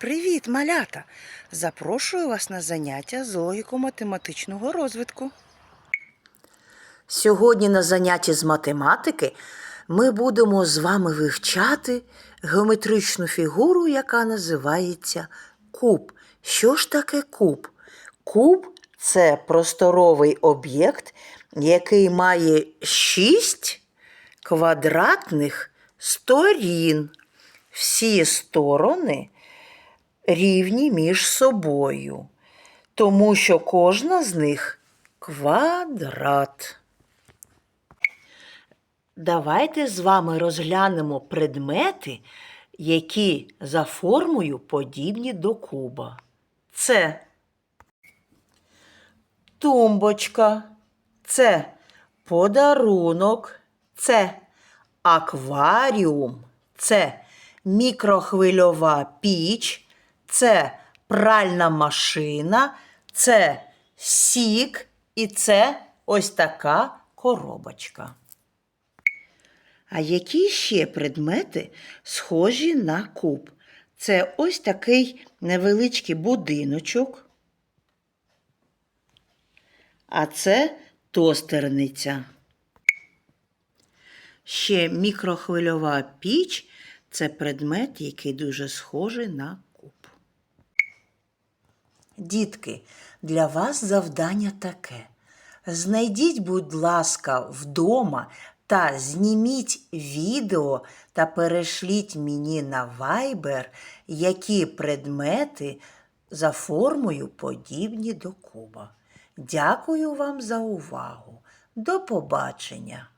Привіт, малята! Запрошую вас на заняття з логіко-математичного розвитку. Сьогодні на занятті з математики ми будемо з вами вивчати геометричну фігуру, яка називається куб. Що ж таке куб? Куб це просторовий об'єкт, який має шість квадратних сторін. Всі сторони рівні між собою, тому що кожна з них квадрат. Давайте з вами розглянемо предмети, які за формою подібні до куба. Це тумбочка, це подарунок, це акваріум, це мікрохвильова піч, це пральна машина, це сік і це ось така коробочка. А які ще предмети схожі на куб? Це ось такий невеличкий будиночок. А це тостерниця. Ще мікрохвильова піч це предмет, який дуже схожий на. Дітки, для вас завдання таке. Знайдіть, будь ласка, вдома та зніміть відео та перешліть мені на Viber, які предмети за формою подібні до куба. Дякую вам за увагу. До побачення!